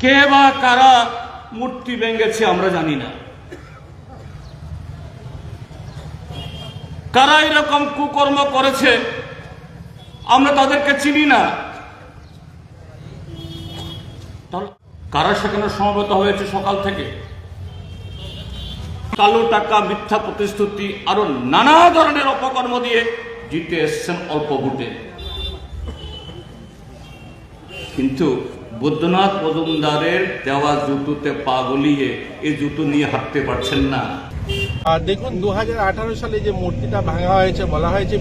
কে বা কারা মূর্তি ভেঙেছে আমরা জানি না। কারা এরকম কুকর্ম করেছে, আমরা তাদেরকে চিনি না। কারা সেখানে সমবেত হয়েছে সকাল থেকে? কালো টাকা, মিথ্যা প্রতিশ্রুতি, আরও নানা ধরনের অপকর্ম দিয়ে জিতে এসছেন অল্প ভোটে। কিন্তু বৈদ্যনাথ মজুমদারের দেওয়া জুতোতে পা গলিয়ে এই জুতো নিয়ে হাঁটতে পারছেন না। আর দেখুন দু সালে যে মূর্তিটা ভাঙা হয়েছে বলা হয়েছে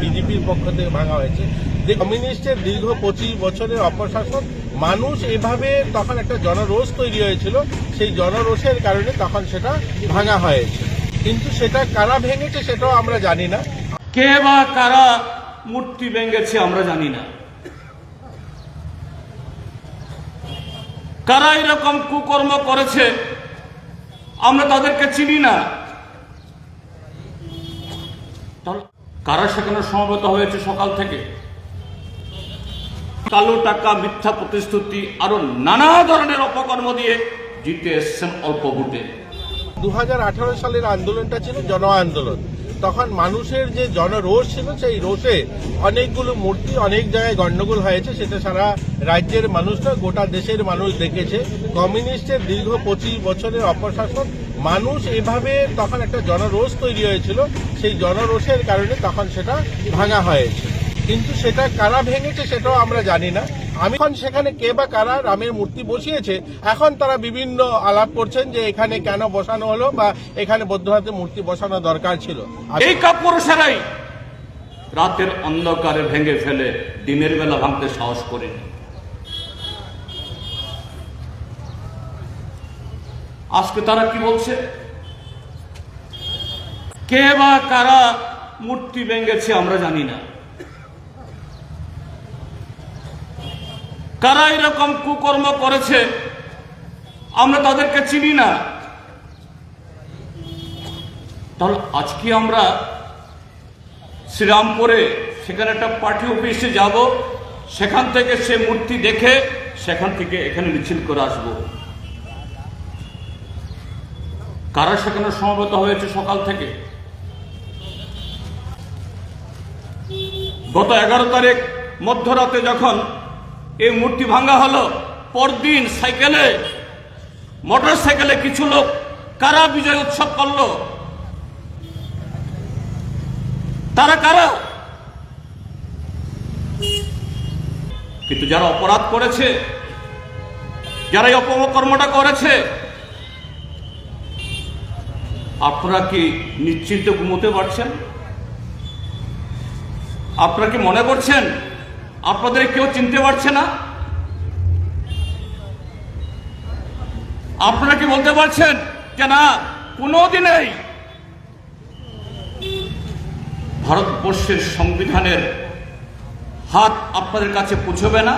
বিজেপির পক্ষ থেকে ভাঙা হয়েছে যে কমিউনিস্টের দীর্ঘ পঁচিশ বছরের অপশাসন মানুষ এভাবে তখন একটা জনরোষ তৈরি হয়েছিল সেই জনরোষের কারণে তখন সেটা ভাঙা হয়েছে। কিন্তু সেটা কারা ভেঙেছে সেটাও আমরা জানি না। কে বা কারা মূর্তি ভেঙেছে আমরা জানি না। কারা এরকম কুকর্ম করেছে, আমরা তাদেরকে চিনি না। কারা সেখানে সমবেত হয়েছে সকাল থেকে? কালো টাকা, মিথ্যা প্রতিশ্রুতি, আরও নানা ধরনের অপকর্ম দিয়ে জিতে এসছেন অল্প ভোটে। দু সালের আন্দোলনটা ছিল জন আন্দোলন তখন মানুষের যে জনরোষ ছিল সেই রোষে অনেকগুলো মূর্তি, অনেক জায়গায় গণ্ডগোল হয়েছে। সেটা সারা রাজ্যের মানুষরা, গোটা দেশের মানুষ দেখেছে। কমিউনিস্টের দীর্ঘ পঁচিশ বছরের অপশাসন, মানুষ এভাবে তখন একটা জনরোষ তৈরি হয়েছিল। সেই জনরোষের কারণে তখন সেটা ভাঙা হয়েছে। কিন্তু সেটা কারা ভেঙেছে সেটাও আমরা জানি না। আমি এখন সেখানে কে বা কারা রামের মূর্তি বসিয়েছে, এখন তারা বিভিন্ন আলাপ করছেন যে এখানে কেন বসানো হলো বা এখানে বৌদ্ধনাথের মূর্তি বসানো দরকার ছিল। এই কাপুরুষেরাই রাতের অন্ধকারে ভেঙে ফেলে দিনের বেলা ভাঙতে সাহস করেনি আজকে তারা কি বলছে? কে বা কারা মূর্তি ভেঙেছে আমরা জানি না। কারা এরকম কুকর্ম করেছে, আমরা তাদেরকে চিনি না। তাহলে আজকে আমরা শ্রীরামপুরে সেখানে একটা পার্টি অফিসে যাব, সেখান থেকে সে মূর্তি দেখে সেখান থেকে এখানে মিছিল করে আসব। কারা সেখানে সমবেত হয়েছে সকাল থেকে? গত এগারো তারিখ মধ্যরাতে যখন এই মূর্তি ভাঙা হলো। পরদিন সাইকেলে মোটর সাইকেলে কিছু লোক কারা বিজয় উৎসব করল? তারা কারা? কিন্তু যারা অপরাধ করেছে, যারা এই অপকর্মটা করেছে, আপনারা কি নিশ্চিন্ত ঘুমোতে পারছেন? আপনারা কি মনে করছেন আপনাদের কেউ চিনতে পারছে না? আপনারা কি বলতে পারছেন যে না ভারতবর্ষের সংবিধানের হাত আপনাদের কাছে পৌঁছবে না?